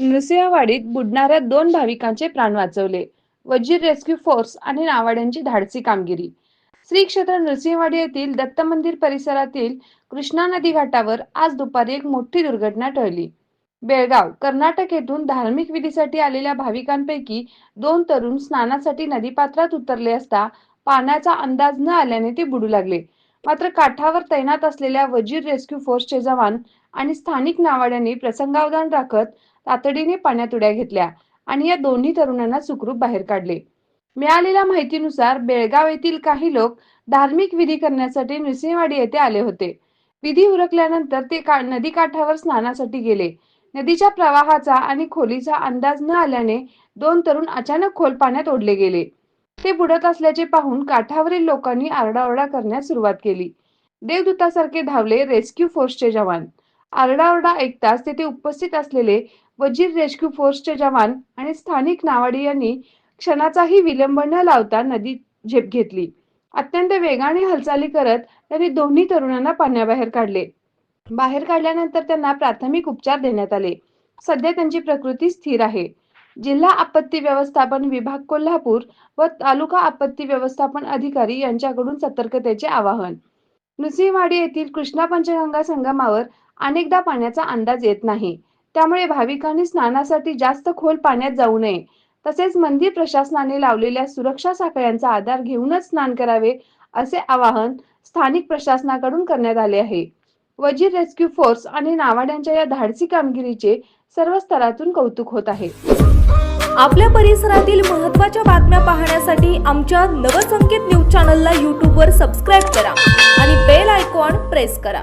नृसिंहवाडीत बुडणाऱ्या दोन भाविकांचे प्राण वाचवले. वजीर रेस्क्यू फोर्स आणि नावाड्यांची धाडसी कामगिरी. श्री क्षेत्र नृसिंहवाडी येथील दत्त मंदिर परिसरातील कृष्णा नदी घाटावर आज दुपारी एक मोठी दुर्घटना टळली. बेळगाव कर्नाटक येथून धार्मिक विधीसाठी आलेल्या भाविकांपैकी दोन तरुण स्नानासाठी नदीपात्रात उतरले असता पाण्याचा अंदाज न आल्याने ते बुडू लागले. मात्र काठावर तैनात असलेल्या वजीर रेस्क्यू फोर्सचे जवान आणि स्थानिक नावाड्यांनी प्रसंगावधान राखत तातडीने पाण्यात उड्या घेतल्या आणि या दोन्ही तरुणांना सुखरूप बाहेर काढले. मिळालेल्या माहितीनुसार बेळगाव येथील काही लोक धार्मिक विधी करण्यासाठी नृसिंहवाडी येथे आले होते. विधी उरकल्यानंतर ते का नदी काठावर स्नानासाठी गेले. नदीच्या प्रवाहाचा आणि खोलीचा अंदाज न आल्याने दोन तरुण अचानक खोल पाण्यात ओढले गेले. ते बुडत असल्याचे पाहून काठावरील लोकांनी आरडाओरडा करण्यास सुरुवात केली. देवदूतासारखे धावले रेस्क्यू फोर्सचे जवान. आरडाओरडा ऐकताच तेथे उपस्थित असलेले वजीर रेस्क्यू फोर्सचे जवान आणि स्थानिक नावाडी यांनी क्षणाचाही विलंब न लावता नदी झेप घेतली. अत्यंत वेगाने हालचाली करत त्यांनी दोन्ही तरुणांना पाण्याबाहेर काढले. बाहेर काढल्यानंतर त्यांना प्राथमिक उपचार देण्यात आले. सध्या त्यांची प्रकृती स्थिर आहे. जिल्हा आपत्ती व्यवस्थापन विभाग कोल्हापूर व तालुका आपत्ती व्यवस्थापन अधिकारी यांच्याकडून सतर्कतेचे आवाहन. नृसिंहवाडी येथील कृष्णा पंचगंगा संगमावर अनेकदा पाण्याचा अंदाज येत नाही. त्यामुळे भाविकांनी स्नानासाठी जास्त खोल पाण्यात जाऊ नये. तसेच मंदिर प्रशासनाने लावलेल्या सुरक्षा साखळ्यांचा आधार घेऊनच स्नान करावे असे आवाहन स्थानिक प्रशासनाकडून करण्यात आले आहे. वजीर रेस्क्यू फोर्स आणि नावाड्यांच्या या धाडसी कामगिरीचे सर्व स्तरातून कौतुक होत आहे. आपल्या परिसरातील महत्त्वाच्या बातम्या पाहण्यासाठी आमच्या नवसंकेत न्यूज चॅनलला यूट्यूबवर सबस्क्राईब करा आणि बेल आयकॉन प्रेस करा.